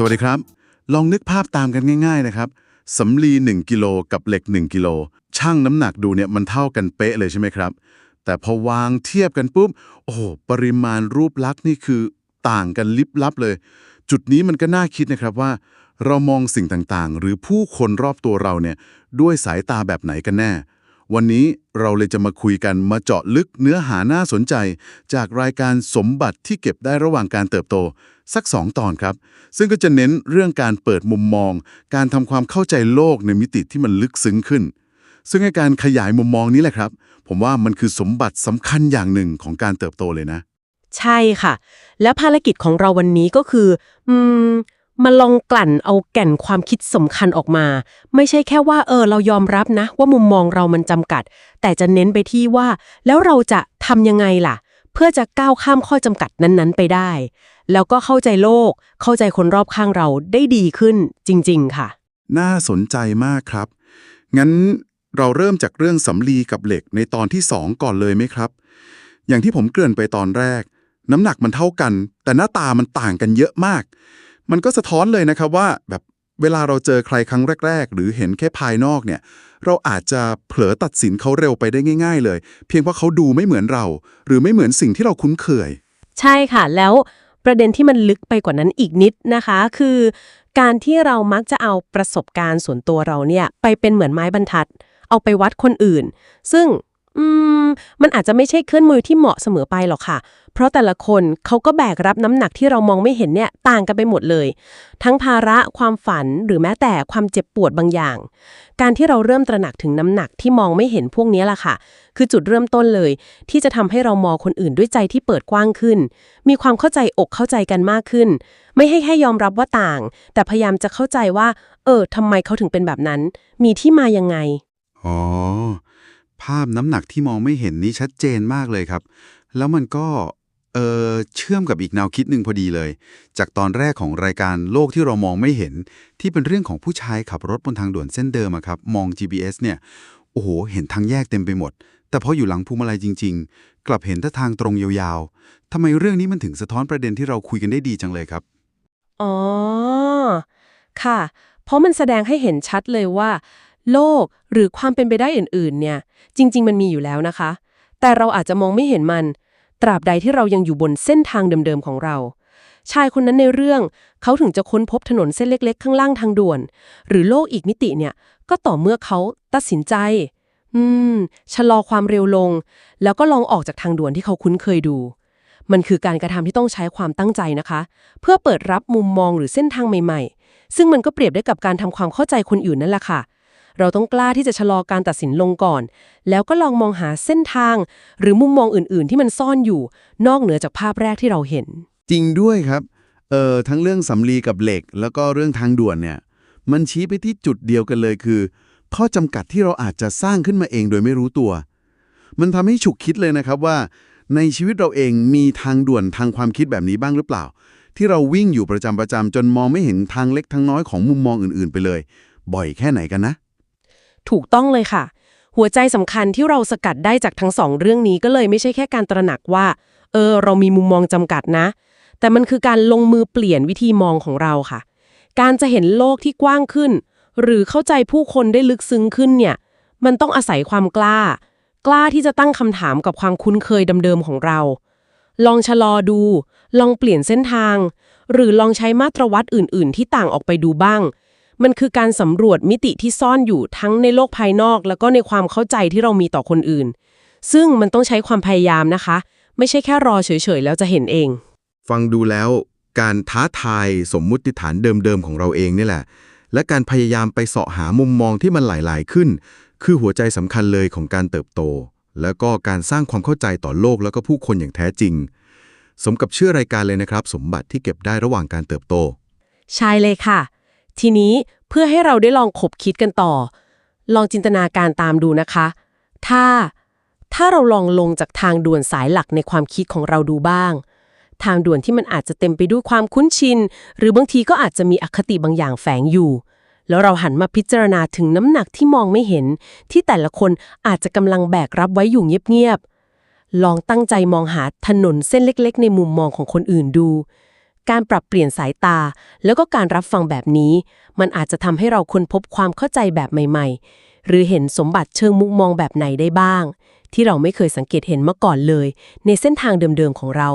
สวัสดีครับ ลองนึกภาพตามกันง่าย ๆ นะครับสำลี 1 กิโลกับเหล็ก 1 กิโลช่างน้ำหนักดูเนี่ยมันเท่ากันเป๊ะเลยใช่ไหมครับ แต่พอวางเทียบกันปุ๊บ โอ้โห ปริมาณรูปลักษณ์นี่คือต่างกันลิบลับเลย จุดนี้มันก็น่าคิดนะครับว่า เรามองสิ่งต่างๆ หรือผู้คนรอบตัวเราเนี่ยด้วยสายตาแบบไหนกันแน่ วันนี้เราเลยจะมาคุยกันมาเจาะลึกเนื้อหาน่าสนใจ จากรายการสมบัติที่เก็บได้ระหว่างการเติบโต สัก 2 ตอนครับ ซึ่งก็จะเน้นเรื่องการเปิดมุมมอง การทำความเข้าใจโลกในมิติที่มันลึกซึ้งขึ้น ซึ่งการขยายมุมมองนี้แหละครับ ผมว่ามันคือสมบัติสำคัญอย่างหนึ่งของการเติบโตเลยนะ ใช่ค่ะ และภารกิจของเราวันนี้ก็คือ อืม มาลองกลั่นเอาแก่นความคิดสำคัญออกมา ไม่ใช่แค่ว่าเออเรายอมรับนะ ว่ามุมมองเรามันจำกัด แต่จะเน้นไปที่ว่า แล้วเราจะทำยังไงล่ะ เพื่อจะก้าวข้ามข้อจำกัดนั้นๆ ไปได้ แล้วก็เข้าใจโลก เข้าใจคนรอบข้างเราได้ดีขึ้นจริง ๆ ค่ะ น่าสนใจมากครับ งั้นเราเริ่มจากเรื่องสำลีกับเหล็กในตอนที่ 2 ก่อนเลยไหมครับ อย่างที่ผมเกริ่นไปตอนแรก น้ำหนักมันเท่ากัน แต่หน้าตามันต่างกันเยอะมาก มันก็สะท้อนเลยนะครับว่าแบบเวลาเราเจอใครครั้งแรก ๆ หรือเห็นแค่ภายนอกเนี่ย เราอาจจะเผลอตัดสินเขาเร็วไปได้ง่าย ๆ เลย เพียงเพราะเขาดูไม่เหมือนเรา หรือไม่เหมือนสิ่งที่เราคุ้นเคย ใช่ค่ะ แล้วประเด็นที่มันลึกไปกว่านั้นอีกนิดนะคะ คือ การที่เรามักจะเอาประสบการณ์ส่วนตัวเราเนี่ยไปเป็นเหมือนไม้บรรทัด เอาไปวัดคนอื่น ซึ่ง อืม มันอาจจะไม่ใช่เครื่องมือที่เหมาะเสมอไปหรอกค่ะ เพราะแต่ละคนเขาก็แบกรับน้ำหนักที่เรามองไม่เห็นเนี่ยต่างกันไปหมดเลย ทั้งภาระความฝันหรือแม้แต่ความเจ็บปวดบางอย่าง การที่เราเริ่มตระหนักถึงน้ำหนักที่มองไม่เห็นพวกนี้ล่ะค่ะ คือจุดเริ่มต้นเลย ที่จะทำให้เรามองคนอื่นด้วยใจที่เปิดกว้างขึ้น มีความเข้าใจอกเข้าใจกันมากขึ้น ไม่ให้แค่ยอมรับว่าต่าง แต่พยายามจะเข้าใจว่า เออทำไมเขาถึงเป็นแบบนั้น มีที่มายังไงอ๋อาพน้ำหนักที่มองไม่เห็นนี่ชัดเจนมากเลยครับ แล้วมันก็เออเชื่อมกับอีกแนวคิดหนึ่งพอดีเลย จากตอนแรกของรายการโลกที่เรามองไม่เห็น ที่เป็นเรื่องของผู้ชายขับรถบนทางด่วนเส้นเดิมครับ มอง GPS เนี่ยโอ้โห เห็นทางแยกเต็มไปหมด แต่พออยู่หลังพวงมาลัยจริง ๆ กลับเห็นแต่ทางตรงยาวๆทำไมเรื่องนี้มันถึงสะท้อนประเด็นที่เราคุยกันได้ดีจังเลยครับอ๋อค่ะ เพราะมันแสดงให้เห็นชัดเลยว่า โลก หรือความเป็นไปได้อื่นๆ เนี่ย จริง ๆ มันมีอยู่แล้วนะคะ แต่เราอาจจะมองไม่เห็นมัน ตราบใดที่เรายังอยู่บนเส้นทางเดิม ๆ ของเรา ชายคนนั้นในเรื่อง เขาถึงจะค้นพบถนนเส้นเล็ก ๆ ข้างล่างทางด่วน หรือโลกอีกมิติเนี่ย ก็ต่อเมื่อเขาตัดสินใจ อืม ชะลอความเร็วลง แล้วก็ลองออกจากทางด่วนที่เขาคุ้นเคยดูมันคือการกระทำที่ต้องใช้ความตั้งใจนะคะ เพื่อเปิดรับมุมมองหรือเส้นทางใหม่ๆ ซึ่งมันก็เปรียบได้กับการทำความเข้าใจคนอื่นนั่นแหละค่ะ เราต้องกล้าที่จะชะลอการตัดสินลงก่อน แล้วก็ลองมองหาเส้นทาง หรือมุมมองอื่น ๆ ที่มันซ่อนอยู่ นอกเหนือจากภาพแรกที่เราเห็น จริงด้วยครับ เอ่อทั้งเรื่องสำลีกับเหล็ก แล้วก็เรื่องทางด่วนเนี่ย มันชี้ไปที่จุดเดียวกันเลยคือ ข้อจำกัดที่เราอาจจะสร้างขึ้นมาเองโดยไม่รู้ตัว มันทำให้ฉุกคิดเลยนะครับว่า ในชีวิตเราเองมีทางด่วนทางความคิดแบบนี้บ้างหรือเปล่า ที่เราวิ่งอยู่ประจำประจำจนมองไม่เห็นทางเล็กทางน้อยของมุมมองอื่น ๆ ไปเลย บ่อยแค่ไหนกันนะ ถูกต้องเลยค่ะ หัวใจสำคัญที่เราสกัดได้จากทั้งสองเรื่องนี้ก็เลยไม่ใช่แค่การตระหนักว่า เออ เรามีมุมมองจำกัดนะ แต่มันคือการลงมือเปลี่ยนวิธีมองของเราค่ะ การจะเห็นโลกที่กว้างขึ้น หรือเข้าใจผู้คนได้ลึกซึ้งขึ้นเนี่ย มันต้องอาศัยความกล้า กล้าที่จะตั้งคำถามกับความคุ้นเคยเดิมๆของเรา ลองชะลอดู ลองเปลี่ยนเส้นทาง หรือลองใช้มาตรวัดอื่น ๆ ที่ต่างออกไปดูบ้าง มันคือการสำรวจมิติที่ซ่อนอยู่ทั้งในโลกภายนอก แล้วก็ในความเข้าใจที่เรามีต่อคนอื่น ซึ่งมันต้องใช้ความพยายามนะคะ ไม่ใช่แค่รอเฉยๆ แล้วจะเห็นเอง ฟังดูแล้ว การท้าทายสมมุติฐานเดิมๆของเราเองนี่แหละ และการพยายามไปเสาะหามุมมองที่มันหลายๆ ขึ้น คือหัวใจสำคัญเลยของการเติบโต แล้วก็การสร้างความเข้าใจต่อโลกแล้วก็ผู้คนอย่างแท้จริง สมกับชื่อรายการเลยนะครับ สมบัติที่เก็บได้ระหว่างการเติบโต ใช่เลยค่ะทีนี้ เพื่อให้เราได้ลองขบคิดกันต่อ ลองจินตนาการตามดูนะคะ ถ้า ถ้าเราลองลงจากทางด่วนสายหลักในความคิดของเราดูบ้าง ทางด่วนที่มันอาจจะเต็มไปด้วยความคุ้นชิน หรือบางทีก็อาจจะมีอคติบางอย่างแฝงอยู่ แล้วเราหันมาพิจารณาถึงน้ำหนักที่มองไม่เห็น ที่แต่ละคนอาจจะกำลังแบกรับไว้อยู่เงียบๆลองตั้งใจมองหาถนนเส้นเล็ก ๆ ในมุมมองของคนอื่นดู การปรับเปลี่ยนสายตา แล้วก็การรับฟังแบบนี้ มันอาจจะทำให้เราค้นพบความเข้าใจแบบใหม่ ๆ หรือเห็นสมบัติเชิงมุมมองแบบไหนได้บ้าง ที่เราไม่เคยสังเกตเห็นมาก่อนเลย ในเส้นทางเดิมๆของเรา